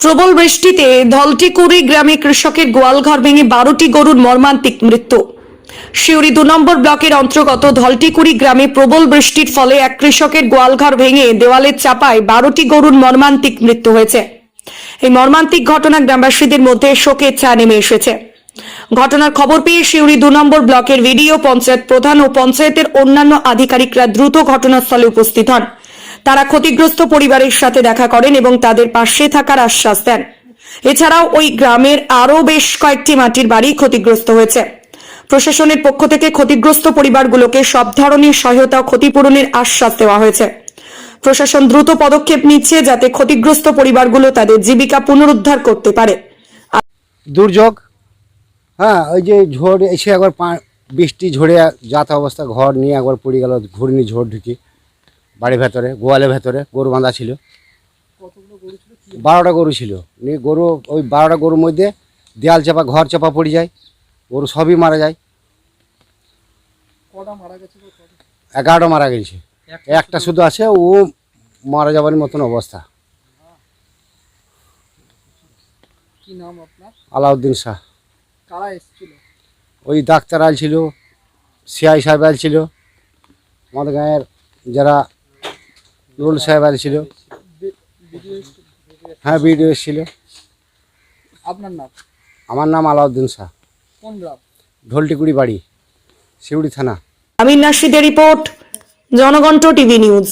প্রবল বৃষ্টিতে ধলটিকুড়ি গ্রামে কৃষকের গোয়ালঘর ভেঙে বারোটি গরুর মর্মান্তিক মৃত্যু। শিউরি দু নম্বর ব্লকের অন্তর্গত ধলটিকুড়ি গ্রামে প্রবল বৃষ্টির ফলে এক কৃষকের গোয়ালঘর ভেঙে দেওয়ালের চাপায় বারোটি গরুর মর্মান্তিক মৃত্যু হয়েছে। এই মর্মান্তিক ঘটনা গ্রামবাসীদের মধ্যে শোকের ছায়া নেমে এসেছে। ঘটনার খবর পেয়ে শিউরি দু নম্বর ব্লকের ভিডিও পঞ্চায়েত প্রধান ও পঞ্চায়েতের অন্যান্য আধিকারিকরা দ্রুত ঘটনাস্থলে উপস্থিত হন। তারা ক্ষতিগ্রস্ত পরিবারের সাথে দেখা করেন এবং তাদের পাশে থাকার আশ্বাস দেন। এছাড়াও ওই গ্রামের আরও বেশ কয়েকটি মাটির বাড়ি ক্ষতিগ্রস্ত হয়েছে। প্রশাসনের পক্ষ থেকে ক্ষতিগ্রস্ত পরিবারগুলোকে সব ধরনের সহায়তা ক্ষতিপূরণের আশ্বাস দেওয়া হয়েছে। প্রশাসন দ্রুত পদক্ষেপ নিচ্ছে যাতে ক্ষতিগ্রস্ত পরিবারগুলো তাদের জীবিকা পুনরুদ্ধার করতে পারে। দুর্যোগ হ্যাঁ ওই যে ঝড় এসে একবার বৃষ্টি ঝড়ে যাতা অবস্থা, ঘর নিয়ে একবার পড়ে গেল ঘূর্ণি ঝড় ঢুকি। বাড়ির ভেতরে গোয়ালের ভেতরে গরু বাঁধা ছিল। বারোটা গরু ছিল। নিয়ে গরু ওই বারোটা গরুর মধ্যে দেয়াল চাপা ঘর চাপা পড়ে যায়। গরু সবই মারা যায়। এগারোটা মারা গেছে। একটা শুধু? আছে ও মারা যাবার মতন অবস্থা। আলাউদ্দিন শাহ। ওই ডাক্তার আল ছিল সিআই সাহেব আল ছিল। আমাদের গাঁয়ের যারা নুরুল সাহেব ছিল। হ্যাঁ বিডিও ছিল আপনার নাম? আমার নাম আলাউদ্দিন শাহ। কোন গ্রাম? ঢোলটিকুড়ি বাড়ি শিউড়ি থানা। আমিন নাশিদের রিপোর্ট জনগণ টিভি নিউজ।